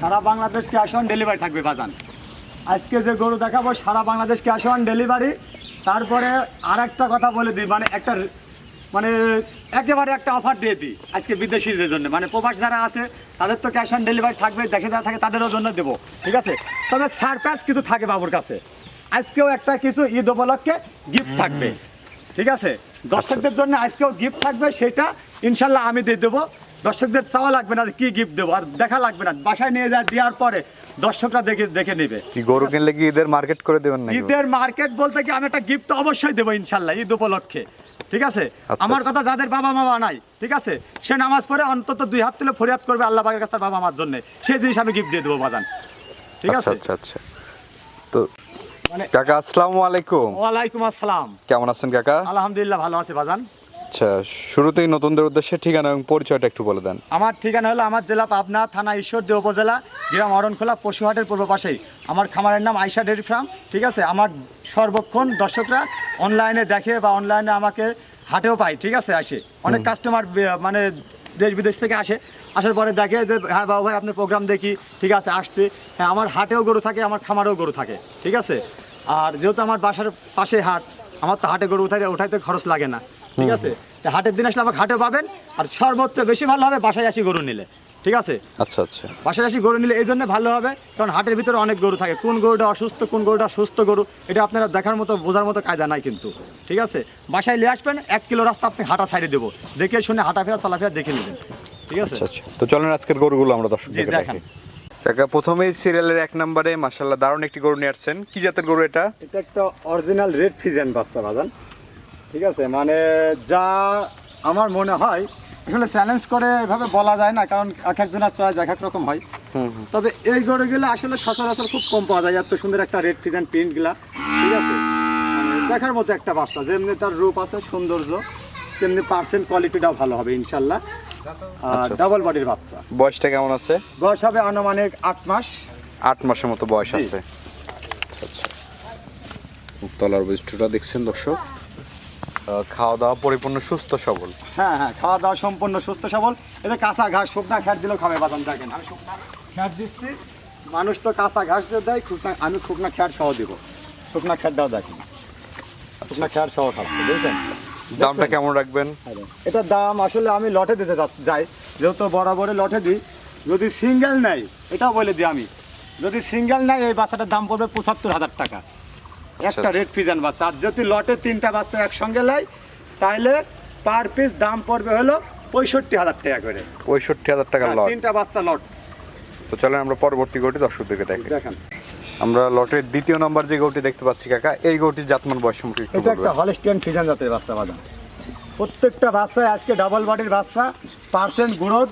Sara Bangladesh cash on delivery থাকবে বাজান। আজকে যে গরু দেখাবো সারা বাংলাদেশ ক্যাশ অন ডেলিভারি তারপরে আর একটা কথা বলে দিই মানে একটা মানে একেবারে একটা অফার দিয়ে দিই আজকে বিদেশিদের জন্য। মানে প্রবাস যারা আছে তাদের তো ক্যাশ অন ডেলিভারি থাকবে দেখে যারা থাকে তাদেরও জন্য দেবো ঠিক আছে? তবে সারপ্রাইজ কিছু থাকে বাবুর কাছে। আজকেও একটা কিছু ঈদ উপলক্ষে গিফট থাকবে ঠিক আছে? দর্শকদের জন্য আজকেও গিফট থাকবে সেটা ইনশাল্লাহ আমি দিয়ে দেবো। দর্শকদের চাওয়া লাগবে না কি গিফট দেবো আর দেখা লাগবে না। বাসায় নিয়ে যা দেওয়ার পরে দর্শকরা দেখে দেখে নেবে। কি গরু কিনলে কি ঈদের মার্কেট করে দেবেন নাকি? ঈদের মার্কেট বলতে কি আমি একটা গিফট তো অবশ্যই দেবো ইনশাল্লাহ ঈদ উপলক্ষে। ঠিক আছে? আচ্ছা, আমার। কথা যাদের বাবা মা নাই ঠিক আছে? সে নামাজ পড়ে অন্তত দুই হাত তুলে ফরিয়াদ করবে আল্লাহ পাকের কাছে বাবা মার জন্য। সেই জিনিস আমি গিফট দিয়ে দেবো বাদান ঠিক আচ্ছা আছে? আচ্ছা আচ্ছা। তো মানে কাকা আসসালামু আলাইকুম। ওয়ালাইকুম আসসালাম। কেমন আছেন কাকা? আলহামদুলিল্লাহ ভালো আছে বাজান। আচ্ছা শুরুতেই নতুনদের উদ্দেশ্যে ঠিকানা এবং পরিচয়টা একটু বলে দেন। আমার ঠিকানা হলো আমার জেলা পাবনা থানা ঈশ্বরদী উপজেলা গ্রাম অরণখোলা পশুহাটের পূর্ব পাশেই। আমার খামারের নাম আয়সা ডেয়ারি ফার্ম ঠিক আছে? আমার সর্বক্ষণ দর্শকরা অনলাইনে দেখে বা অনলাইনে আমাকে হাটেও পাই ঠিক আছে? আসে। অনেক কাস্টমার মানে দেশ বিদেশ থেকে আসে। আসার পরে দেখে যে হ্যাঁ বাবু ভাই আপনার প্রোগ্রাম দেখি ঠিক আছে আসছে। হ্যাঁ আমার হাটেও গরু থাকে আমার খামারেও গরু থাকে ঠিক আছে? আর যেহেতু আমার বাসার পাশে হাট আমার তো হাটে গরু উঠাই উঠাইতে খরচ লাগে না। ঠিক আছে? হাটের দিন আসলে আমাকে হাটে পাবেন আর সর্বোচ্চ বেশি ভালো হবে বাসায় আসি গরু নিলে। ঠিক আছে? আচ্ছা আচ্ছা। বাসায় আসি গরু নিলে এই জন্য ভালো হবে কারণ হাটের ভিতরে অনেক গরু থাকে। কোন গরুটা অসুস্থ কোন গরুটা সুস্থ গরু এটা আপনারা দেখার মতো বোঝার মতো কায়দা নাই কিন্তু। ঠিক আছে? বাসায় নিয়ে আসবেন এক কিলো রাস্তা আপনি হাঁটা ছাড়িয়ে দেবো। দেখে শুনে হাঁটাফেরা চলাফেরা দেখে নেবেন। ঠিক আছে? আচ্ছা আচ্ছা। তো চলেন আজকের গরুগুলো আমরা জি দর্শকদেরকে দেখান। কাকা প্রথমেই সিরিয়ালের এক নম্বরে মাশাল্লাহ দারুণ একটি গরু নিয়ে আসছেন। কি জাতের গরু এটা? এটা একটা অরিজিনাল রেড ফিজেন বাচ্চা বাজান। ঠিক আছে? মানে যা আমার মনে হয় আসলে চ্যালেঞ্জ করে এভাবে বলা যায় না কারণ এক একজনের চয়েস এক এক রকম হয়। তবে এই গরুগুলো আসলে সচরাচর খুব কম পাওয়া যায় এত সুন্দর একটা রেড ফিজেন প্রিন্টগুলা ঠিক আছে? মানে দেখার মতো একটা বাচ্চা যেমনি তার রূপ আছে সৌন্দর্য তেমনি পার্সেন্ট কোয়ালিটিটাও ভালো হবে ইনশাল্লাহ। আর ডাবল বডির বাচ্চা। বয়সটা কেমন আছে? বয়স হবে আনুমানিক আট মাস। আট মাসের মতো বয়স। আছে। আচ্ছা আচ্ছা। তলার বৈশিষ্ট্যটা দেখছেন দর্শক? খাওয়া দাওয়া পরিপূর্ণ সুস্থ সবল। হ্যাঁ হ্যাঁ খাওয়া দাওয়া সম্পূর্ণ সুস্থ সবল। এটা কাঁচা ঘাস শুকনা খ্যাট দিলেও খাবে বাদাম দেখেন। আমি শুকনা খ্যাট দিচ্ছি। মানুষ তো কাঁচা ঘাস দিয়ে দেয় শুকনা আমি শুকনা খ্যাট সহ দিব। শুকনা খ্যাটটাও দেখেন। শুকনা খ্যাট সহ খাচ্ছে বুঝছেন? দামটা কেমন রাখবেন? এটার দাম আসলে আমি লটে দিতে যাই। যেহেতু বরাবরে লটে দিই। যদি সিঙ্গেল নেয় এটাও বলে দিই আমি। যদি সিঙ্গেল নেয় এই বাচ্চাটার দাম পড়বে পঁচাত্তর হাজার টাকা। একটা আচ্ছা। রেড পিজান বাচ্চা আর যদি লটে তিনটা বাচ্চা একসঙ্গে নেয় তাহলে পার পিস দাম পড়বে হলো পঁয়ষট্টি হাজার টাকা করে। পঁয়ষট্টি হাজার হ্যাঁ, লট তিনটা বাচ্চা লট তো চলেন আমরা পরবর্তী গরুটি দর্শকদেরকে দেখি। দেখেন। আমরা লটের দ্বিতীয় নম্বর যে গরুটি দেখতে পাচ্ছি কাকা এই গরুটির জাতমান বয়স সম্পর্কে এটা একটা হলিস্টিয়ান ফিজান জাতের বাচ্চা বাদাম। প্রত্যেকটা বাচ্চা আজকে ডাবল বডির বাচ্চা পার্সেন্ট গ্রোথ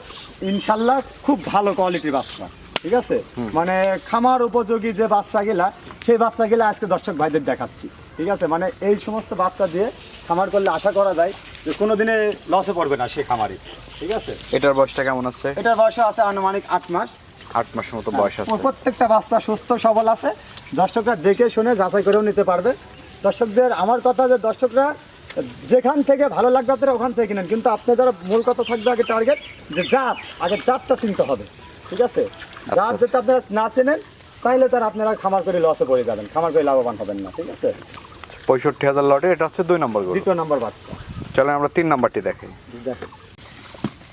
ইনশাল্লাহ খুব ভালো কোয়ালিটির বাচ্চা। ঠিক আছে? মানে খামার উপযোগী যে বাচ্চাগুলা সেই বাচ্চাগুলা আজকে দর্শক ভাইদের দেখাচ্ছি। ঠিক আছে? মানে এই সমস্ত বাচ্চা দিয়ে খামার করলে আশা করা যায় যে কোনো দিনে লসে পড়বে না সে খামারে। ঠিক আছে? এটার বয়সটা কেমন আছে? এটার বয়স আছে আনুমানিক আট মাস। আট মাসের মতো বয়স আছে। প্রত্যেকটা বাচ্চা সুস্থ সবল আছে। দর্শকরা দেখে শুনে যাচাই করেও নিতে পারবে। দর্শকদের আমার কথা যে দর্শকরা যেখান থেকে ভালো লাগবে আপনারা ওখান থেকে কিনেন। কিন্তু আপনাদের মূল কথা থাকবে আগে টার্গেট যে জাত আগে জাতটা চিনতে হবে। ঠিক আছে? জাত যদি আপনারা না চেনেন তাহলে তার আপনারা খামার করে লসে পড়ে যাবেন। খামার করে লাভবান হবেন না ঠিক আছে? পঁয়ষট্টি হাজার লটে এটা হচ্ছে দুই নম্বর দ্বিতীয় নম্বর বাচ্চা। চলেন আমরা তিন নাম্বারটি দেখি। দেখেন।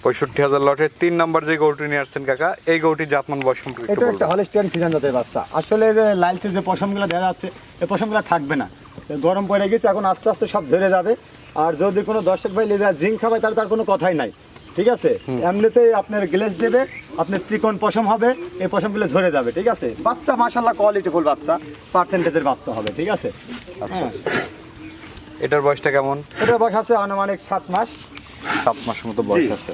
পঁয়ষট্টি হাজার লটের তিন নাম্বার যে গরুটি নিয়ে আসছেন কাকা এই গরুটির জাতমান বয়স সম্পর্কে এটা একটা। হলিস্টিয়ান ফিজান জাতের বাচ্চা। আসলে যে লালচে যে পশমগুলো দেখা যাচ্ছে এই পশমগুলো থাকবে না। গরম পড়ে গেছে এখন আস্তে আস্তে সব ঝরে যাবে। আর যদি কোনো দর্শক ভাই লেজা জিঙ্ক খাবে তাহলে তার কোনো কথাই নাই ঠিক আছে? এমনিতেই আপনার গ্লেস দেবে আপনার ত্রিকোণ পশম হবে এই পশমগুলো ঝরে যাবে ঠিক আছে? বাচ্চা মাসাল্লাহ কোয়ালিটিফুল বাচ্চা পার্সেন্টেজের বাচ্চা হবে ঠিক আছে? আচ্ছা হ্যাঁ। এটার বয়সটা কেমন? এটার বয়স আছে আনুমানিক সাত মাস। সাত মাসের মতো বয়স আছে।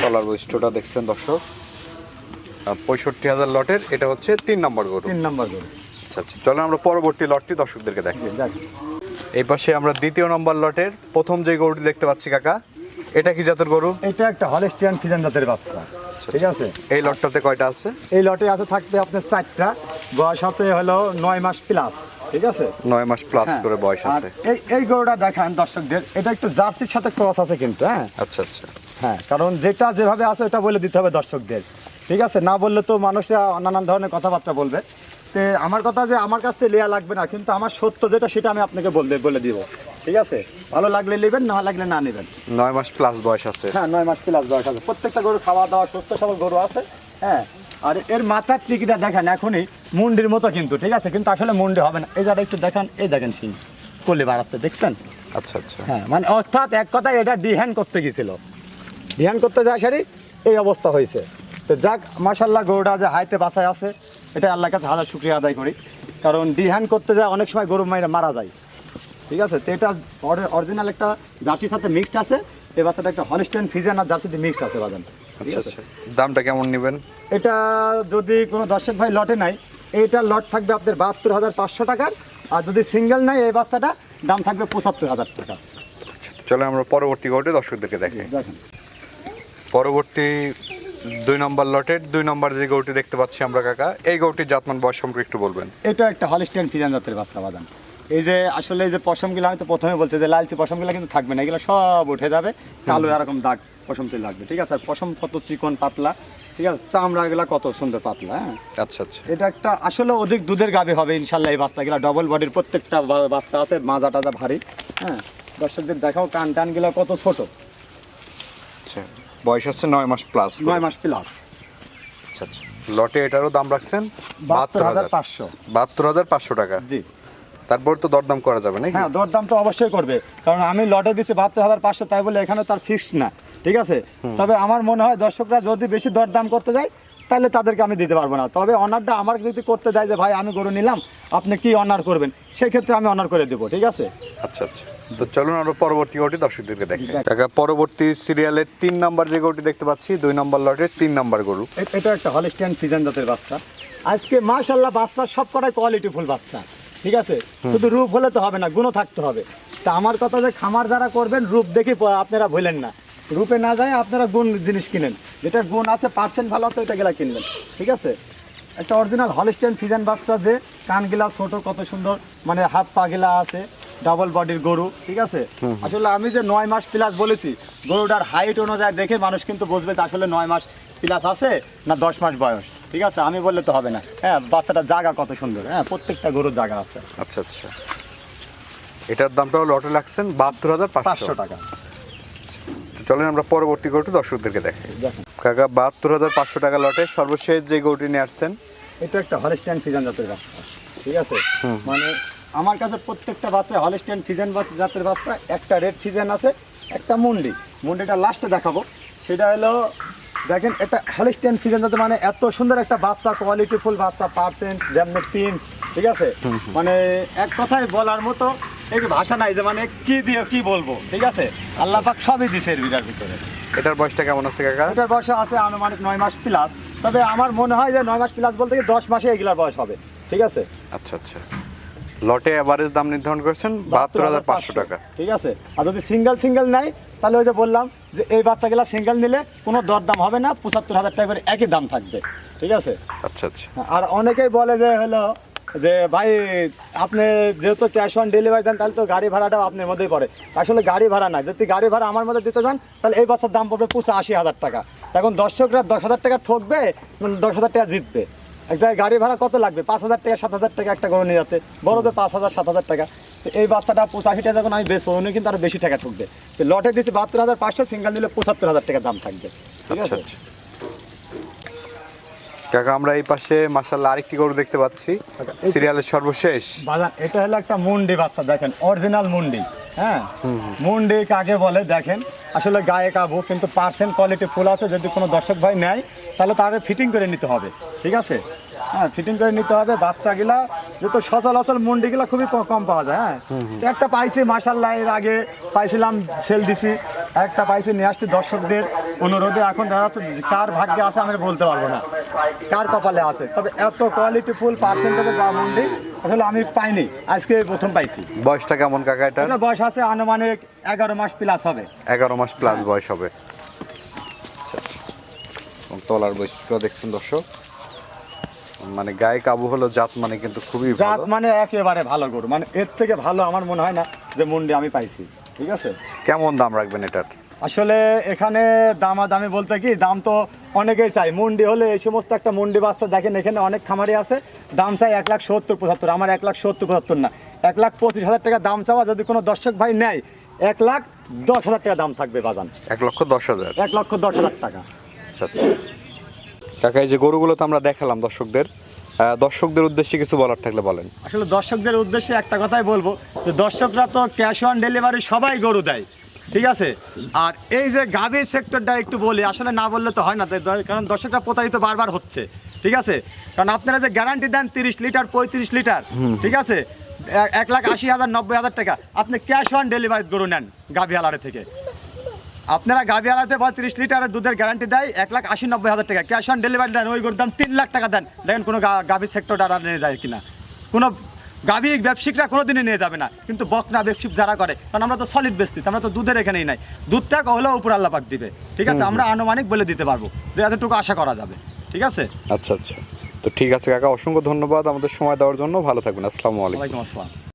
তলার বৈশিষ্ট্যটা দেখছেন দর্শক। পঁয়ষট্টি হাজার লটের এটা হচ্ছে তিন নম্বর গরু। তিন নম্বর গরু। আচ্ছা আচ্ছা। চলেন আমরা পরবর্তী লটটি দর্শকদেরকে দেখি এই পাশে আমরা দ্বিতীয় নম্বর লটের প্রথম যে গরুটি দেখতে পাচ্ছি কাকা এটা কি জাতের গরু? এটা একটা হলিস্টিয়ান ফিজান জাতের বাচ্চা। ঠিক আছে? এই লটটাতে কয়টা আছে? এই লটে আছে থাকবে আপনার চারটা। বয়স আছে হলো নয় মাস প্লাস ঠিক আছে? নয় মাস প্লাস হ্যাঁ। করে বয়স আছে। এই এই গরুটা দেখান দর্শকদের এটা একটু জার্সির সাথে ক্রস আছে কিন্তু হ্যাঁ? আচ্ছা আচ্ছা। হ্যাঁ কারণ যেটা যেভাবে আছে ওটা বলে দিতে হবে দর্শকদের ঠিক আছে? না বললে তো মানুষরা নানান ধরনের কথাবার্তা বলবে। তো আমার কথা যে আমার কাছ থেকে লেয়া লাগবে না কিন্তু আমার সত্য যেটা সেটা আমি আপনাকে বলতে বলে দিব। ঠিক আছে? ভালো লাগলে নেবেন না লাগলে না নেবেন। নয় মাস প্লাস বয়স আছে। হ্যাঁ নয় মাস প্লাস বয়স আছে। প্রত্যেকটা গরু খাওয়া দাওয়া সুস্থ সবল গরু আছে হ্যাঁ? আর এর মাথার টিকিটা দেখেন এখনই মুন্ডির মতো কিন্তু ঠিক আছে? কিন্তু আসলে মুন্ডি হবে না। এই যারা একটু দেখেন এই দেখেন সিং কলি বাড়াচ্ছে দেখছেন? আচ্ছা আচ্ছা। হ্যাঁ মানে অর্থাৎ এক কথায় এটা ডিহ্যান করতে গেছিল। ডিহ্যান করতে যায় সারি এই অবস্থা হয়েছে। তো যাক মাসাল্লাহ গরুটা যে হাইতে বাসায় আছে এটা আল্লাহ কাছে হাজার শুক্রিয়া আদায় করি। কারণ ডিহ্যান করতে যায় অনেক সময় গরু মাইরা মারা যায়। ঠিক আছে? তো এটা অরিজিনাল একটা জার্সির সাথে মিক্সড আছে। এই বাচ্চাটা একটা হলিস্টেন ফিজেন আর জার্সিতে মিক্সড আছে বাজান। আচ্ছা আচ্ছা। দামটা কেমন নেবেন? এটা যদি কোনো দর্শক ভাই লটে নাই এইটা লট থাকবে আপনার বাহাত্তর হাজার পাঁচশো টাকার। আর যদি সিঙ্গেল নাই এই বাচ্চাটা দাম থাকবে পঁচাত্তর হাজার টাকা। চলো আমরা পরবর্তী গরুটি দর্শকদেরকে দেখেন। পরবর্তী দুই নম্বর লটের দুই নম্বর যে গরুটি দেখতে পাচ্ছি আমরা কাকা এই গরুটির জাতমান বয়স সম্পর্কে একটু বলবেন। এটা একটা হলিস্টিয়ান ফিজান জাতের বাচ্চা বাদাম। এই যে আসলে এই যে পশমগুলো আমি তো প্রথমে বলছি যে লালচি পশমগুলো কিন্তু থাকবে না এগুলো সব উঠে যাবে কালো এরকম দাগ পশম চলে লাগবে ঠিক আছে? আর পশম কত চিকন পাতলা ঠিক আছে? চামড়া চামড়াগুলো কত সুন্দর পাতলা হ্যাঁ? আচ্ছা আচ্ছা। এটা একটা আসলে অধিক দুধের গাবে হবে ইনশাল্লাহ এই বাচ্চাগুলো ডবল বডির প্রত্যেকটা বাচ্চা আছে মাজা টাজা ভারী হ্যাঁ? দর্শকদের দেখাও কান টানগুলো কত ছোট। আচ্ছা। বয়স হচ্ছে নয় মাস প্লাস নয় মাস প্লাস আচ্ছা আচ্ছা। লটে এটারও দাম রাখছেন? বাহাত্তর হাজার পাঁচশো। বাহাত্তর হাজার পাঁচশো টাকা? জি। তারপর তো দরদাম করা যাবে নাকি? হ্যাঁ দরদাম তো অবশ্যই করবে। কারণ আমি লটে দিছি বাহাত্তর হাজার পাঁচশো তাই বলে এখানে তার ফিক্সড না। ঠিক আছে? তবে আমার মনে হয় দর্শকরা যদি বেশি দরদাম করতে যায় তাহলে তাদেরকে আমি দিতে পারব না। তবে অনারটা আমার যদি করতে দেয় যে ভাই আমি গরু নিলাম আপনি কি অনার করবেন? সেই ক্ষেত্রে আমি অনার করে দেবো ঠিক আছে? আচ্ছা আচ্ছা। তো চলুন আমরা পরবর্তী গরুটি দর্শকদেরকে দেখি। কাকা পরবর্তী সিরিয়ালের তিন নাম্বার যে গরুটি দেখতে পাচ্ছি দুই নম্বর লটের তিন নাম্বার গরু। এটা একটা হলিস্টিয়ান ফিজান জাতের বাচ্চা। আজকে মাশাল্লাহ বাচ্চা সব কটাই কোয়ালিটি ফুল বাচ্চা ঠিক আছে? শুধু রূপ হলে তো হবে না গুণও থাকতে হবে। তা আমার কথা যে খামার যারা করবেন রূপ দেখে আপনারা ভুলেন না। রূপে না যায় আপনারা গুণ জিনিস কিনেন। যেটা গুণ আছে পার্সেন্ট ভালো আছে ওইটা গেলা কিনবেন। ঠিক আছে? একটা অরিজিনাল হলিস্টিয়ান ফিজান বাচ্চা যে কানগিলা ছোট কত সুন্দর মানে হাত পা গিলা আছে ডাবল বডির গরু ঠিক আছে? আসলে আমি যে নয় মাস প্লাস বলেছি গরুটার হাইট অনুযায়ী দেখে মানুষ কিন্তু বুঝবে যে আসলে নয় মাস প্লাস আছে না দশ মাস বয়স। ঠিক আছে? আমি বললে তো হবে না। হ্যাঁ বাচ্চাটার জায়গা কত সুন্দর। হ্যাঁ প্রত্যেকটা গরুর জায়গা আছে। আচ্ছা আচ্ছা। এটার দামটাও লটে রাখছেন বাহাত্তর হাজার পাঁচশো টাকা। চলেন আমরা পরবর্তী গরুটি দর্শকদেরকে দেখাই। কাকা বাহাত্তর হাজার পাঁচশো টাকা লটে সর্বশেষ যে গরুটি নিয়ে আসছেন? এটা একটা হলিস্টিয়ান ফিজান জাতের বাচ্চা ঠিক আছে? মানে আমার কাছে প্রত্যেকটা বাচ্চা হলিস্টিয়ান ফিজান জাতের বাচ্চা একটা রেড ফিজান আছে একটা মুন্ডি মুন্ডিটা লাস্টে দেখাবো। সেটা হলো দেখেন এটা হলিস্টিয়ান ফিজান জাতের মানে এত সুন্দর একটা বাচ্চা কোয়ালিটি ফুল বাচ্চা পার্সেন্ট যেমনি পিন ঠিক আছে? মানে এক কথায় বলার মতো এই ভাষা নাই যে মানে কি দিয়ে কি বলব ঠিক আছে? আল্লাহ পাক সবই দিছে এর ভিটার ভিতরে। এটার বয়সটা কেমন আছে কাকা? এটার বয়স আছে আনুমানিক নয় মাস প্লাস তবে আমার মনে হয় যে নয় মাস প্লাস বলতে কি দশ মাসে এগুলার বয়স হবে ঠিক আছে? আচ্ছা আচ্ছা। লটে অ্যাভারেজ দাম নির্ধারণ করেছেন বাহাত্তর হাজার পাঁচশো টাকা। ঠিক আছে? আর যদি সিঙ্গেল সিঙ্গেল নেয় তাহলে ওই যে বললাম যে এই বাচ্চাগুলা সিঙ্গেল নিলে কোনো দরদাম হবে না পঁচাত্তর হাজার টাকা করে একই দাম থাকবে ঠিক আছে? আচ্ছা আচ্ছা। আর অনেকেই বলে যে হলো যে ভাই, আপনি যেহেতু ক্যাশ অন ডেলিভারি দেন, তাহলে তো গাড়ি ভাড়াটাও আপনার মধ্যেই পড়ে। আসলে গাড়ি ভাড়া না, যদি গাড়ি ভাড়া আমার মধ্যে দিতে যান তাহলে এই বাচ্চার দাম পড়বে পুষো আশি হাজার টাকা। এখন দর্শকরা দশ হাজার টাকা ঠকবে মানে দশ হাজার টাকা জিতবে। এক জায়গায় গাড়ি ভাড়া কত লাগবে? পাঁচ হাজার টাকা, সাত হাজার টাকা একটা গরু নিয়ে যাচ্ছে। বড়দের পাঁচ হাজার, সাত হাজার টাকা। তো এই বাচ্চাটা পঁচাশি টাকা যখন আমি বেশ উনি কিন্তু আরও বেশি টাকা ঠকবে। তো লটে দিচ্ছি বাহাত্তর হাজার পাঁচশো, সিঙ্গেল নিলে পঁচাত্তর হাজার টাকা দাম থাকবে। ঠিক আচ্ছা আছে আচ্ছা। কাকা আমরা এই পাশে মাসাল্লাহ আরেকটি গরু দেখতে পাচ্ছি। সিরিয়ালের সর্বশেষ। বাজার এটা হলো একটা মুন্ডি বাচ্চা দেখেন অরিজিনাল মুন্ডি হ্যাঁ? মুন্ডি কাকে বলে দেখেন আসলে গায়ে কাবু কিন্তু পার্সেন্ট কোয়ালিটি ফুল আছে যদি কোনো দর্শক ভাই নেয় তাহলে তার ফিটিং করে নিতে হবে ঠিক আছে? হ্যাঁ ফিটিং করে নিতে হবে বাচ্চাগুলা যেহেতু সচলাচল মুন্ডিগুলা খুবই কম পাওয়া যায় হ্যাঁ। একটা পাইছি মাসাল্লাহ এর আগে পাইছিলাম সেল দিছি একটা পাইছি নিয়ে আসছি দর্শকদের অনুরোধে। এখন দেখা যাচ্ছে কার ভাগ্যে আছে আমি বলতে পারব না কার কপালে আছে। তবে এত কোয়ালিটি ফুল পার্সেন্টেজ বা মুন্ডি আসলে আমি পাইনি আজকে প্রথম পাইছি। বয়সটা কেমন কাকা এটা এটা বয়স আছে আনুমানিক এগারো মাস প্লাস হবে। এগারো মাস প্লাস বয়স হবে। আচ্ছা। তলার বৈশিষ্ট্য দেখছেন দর্শক। মানে গায়ে কাবু হলো জাত মানে কিন্তু খুবই জাত মানে একেবারে ভালো গরু। মানে এর থেকে ভালো আমার মনে হয় না যে মুন্ডি আমি পাইছি। ঠিক আছে? কেমন দাম রাখবেন এটার? আসলে এখানে দামাদামি বলতে কি দাম তো অনেকেই চাই মুন্ডি হলে এই সমস্ত একটা মুন্ডি বাচ্চা দেখেন এখানে অনেক খামারি আছে। দাম চাই এক লাখ সত্তর পঁচাত্তর। আমার এক লাখ সত্তর পঁচাত্তর না। এক লাখ পঁচিশ হাজার টাকা দাম চাওয়া যদি কোনো দর্শক ভাই নেয় এক লাখ দশ হাজার টাকা দাম থাকবে বাজান। এক লক্ষ দশ হাজার? এক লক্ষ দশ হাজার টাকা। আচ্ছা আচ্ছা। কাকা এই যে গরুগুলো তো আমরা দেখালাম দর্শকদের। দর্শকদের উদ্দেশ্যে কিছু বলার থাকলে বলেন। আসলে দর্শকদের উদ্দেশ্যে একটা কথাই বলব যে দর্শকরা তো ক্যাশ অন ডেলিভারি সবাই গরু দেয় ঠিক আছে? আর এই যে গাভী সেক্টরটা একটু বলি আসলে না বললে তো হয় না তাই কারণ দর্শকরা প্রতারিত বারবার হচ্ছে ঠিক আছে? কারণ আপনারা যে গ্যারান্টি দেন তিরিশ লিটার পঁয়ত্রিশ লিটার ঠিক আছে? এক লাখ আশি হাজার নব্বই হাজার টাকা আপনি ক্যাশ অন ডেলিভারি গরু নেন গাভী আলারে থেকে। আপনারা গাভী আলাতে পঁয়ত্রিশ লিটারের দুধের গ্যারান্টি দেয় এক লাখ আশি নব্বই হাজার টাকা। ক্যাশ অন ডেলিভারি দেন ওই গরুর দাম তিন লাখ টাকা দেন। দেখেন কোনো গা- গাভীর সেক্টরটা আর নিয়ে যায় কিনা। কোনো গাভী ব্যবসায়িকরা কোনো দিনই নিয়ে যাবে না। কিন্তু বকনা ব্যবসায়িক যারা করে কারণ আমরা তো সলিড বেচতি আমরা তো দুধের এখানেই নাই। দুধটা হলেও উপর আল্লাপাক দিবে। ঠিক আছে? আমরা আনুমানিক বলে দিতে পারব যে এতটুকু আশা করা যাবে। ঠিক আছে? আচ্ছা আচ্ছা। তো ঠিক আছে কাকা অসংখ্য ধন্যবাদ আমাদের সময় দেওয়ার জন্য। ভালো থাকবেন। আসসালামু আলাইকুম। ওয়ালাইকুম আসসালাম।